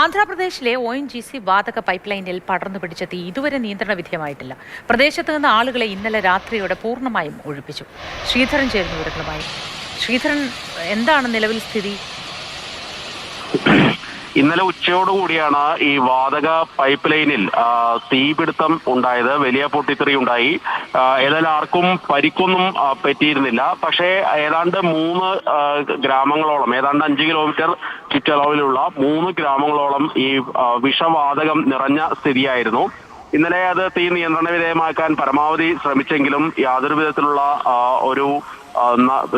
ആന്ധ്രാപ്രദേശിലെ O N G C വാതക pipe ലൈനിൽ പടർന്നു പിടിച്ച തീ ഇതുവരെ നിയന്ത്രണ വിധേയമായിട്ടില്ല. പ്രദേശത്ത് നിന്ന് ആളുകളെ ഇന്നലെ രാത്രിയോടെ പൂർണമായും ഒഴിപ്പിച്ചു. ശ്രീധരൻ ചേരുന്ന വിവരങ്ങളുമായി. ശ്രീധരൻ എന്താണ് നിലവിൽ സ്ഥിതി? ഇന്നലെ ഉച്ചയോടുകൂടിയാണ് ഈ വാതക പൈപ്പ് ലൈനിൽ തീപിടുത്തം ഉണ്ടായത്. വലിയ പൊട്ടിത്തെറി ഉണ്ടായി. ഏതായാലും ആർക്കും പരിക്കൊന്നും പറ്റിയിരുന്നില്ല. പക്ഷേ ഏതാണ്ട് മൂന്ന് ഗ്രാമങ്ങളോളം ഏതാണ്ട് അഞ്ച് കിലോമീറ്റർ ചുറ്റളവിലുള്ള മൂന്ന് ഗ്രാമങ്ങളോളം ഈ വിഷവാതകം നിറഞ്ഞ സ്ഥിതിയായിരുന്നു. ഇന്നലെ അത് തീ നിയന്ത്രണ വിധേയമാക്കാൻ പരമാവധി ശ്രമിച്ചെങ്കിലും യാതൊരു വിധത്തിലുള്ള ഒരു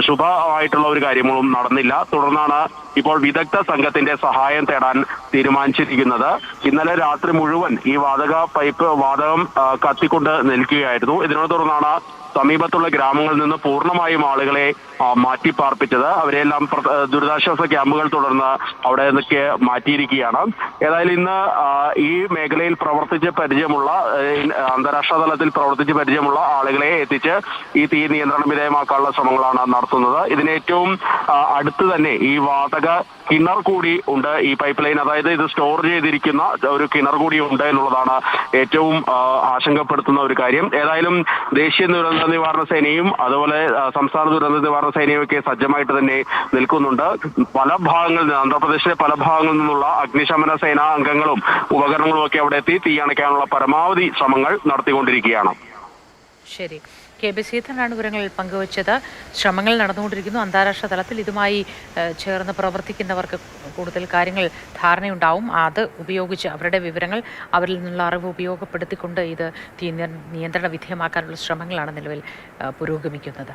ശുഭമായിട്ടുള്ള ഒരു കാര്യങ്ങളും നടന്നില്ല. തുടർന്നാണ് ഇപ്പോൾ വിദഗ്ധ സംഘത്തിന്റെ സഹായം തേടാൻ തീരുമാനിച്ചിരിക്കുന്നത്. ഇന്നലെ രാത്രി മുഴുവൻ ഈ വാതക പൈപ്പ് വാതകം കത്തിക്കൊണ്ട് നിൽക്കുകയായിരുന്നു. ഇതിനെ തുടർന്നാണ് സമീപത്തുള്ള ഗ്രാമങ്ങളിൽ നിന്ന് പൂർണമായും ആളുകളെ മാറ്റിപ്പാർപ്പിച്ചത്. മാറ്റി പാർപ്പിച്ചത് അവരെല്ലാം ദുരിതാശ്വാസ ക്യാമ്പുകൾ തുടർന്ന് അവിടെ നിന്നൊക്കെ മാറ്റിയിരിക്കുകയാണ്. ഏതായാലും ഇന്ന് ഈ മേഖലയിൽ പ്രവർത്തിച്ച് പരിചയമുള്ള അന്താരാഷ്ട്ര തലത്തിൽ പ്രവർത്തിച്ച് പരിചയമുള്ള ആളുകളെ എത്തിച്ച് ഈ തീ നിയന്ത്രണ വിധേയമാക്കാനുള്ള ശ്രമങ്ങളാണ് നടത്തുന്നത്. ഇതിന് ഏറ്റവും അടുത്ത് തന്നെ ഈ വാതക കിണർ കൂടി ഉണ്ട് ഈ പൈപ്പ് ലൈൻ. അതായത് ഇത് സ്റ്റോർ ചെയ്തിരിക്കുന്ന ഒരു കിണർ കൂടി ഉണ്ട് എന്നുള്ളതാണ് ഏറ്റവും ആശങ്കപ്പെടുത്തുന്ന ഒരു കാര്യം. ഏതായാലും ദേശീയ ദുരന്ത നിവാരണ സേനയും അതുപോലെ സംസ്ഥാന ദുരന്ത നിവാരണ സേനയും ഒക്കെ സജ്ജമായിട്ട് തന്നെ നിൽക്കുന്നുണ്ട്. പല ഭാഗങ്ങളിൽ നിന്ന് ആന്ധ്രാപ്രദേശിലെ പല ഭാഗങ്ങളിൽ നിന്നുള്ള അഗ്നിശമന സേനാ അംഗങ്ങളും ഉപകരണങ്ങളും ഒക്കെ അവിടെ എത്തി തീ അണയ്ക്കാനുള്ള പരമാവധി ശ്രമങ്ങൾ നടത്തിക്കൊണ്ടിരിക്കുകയാണ്. ശരി. കെ ബി സീതനാണ് വിവരങ്ങൾ പങ്കുവച്ചത് ശ്രമങ്ങൾ നടന്നുകൊണ്ടിരിക്കുന്നു. അന്താരാഷ്ട്ര തലത്തിൽ ഇതുമായി ചേർന്ന് പ്രവർത്തിക്കുന്നവർക്ക് കൂടുതൽ കാര്യങ്ങൾ ധാരണയുണ്ടാവും. അത് ഉപയോഗിച്ച് അവരുടെ വിവരങ്ങൾ അവരിൽ നിന്നുള്ള അറിവ് ഉപയോഗപ്പെടുത്തിക്കൊണ്ട് ഇത് നിയന്ത്രണ വിധേയമാക്കാനുള്ള ശ്രമങ്ങളാണ് നിലവിൽ പുരോഗമിക്കുന്നത്.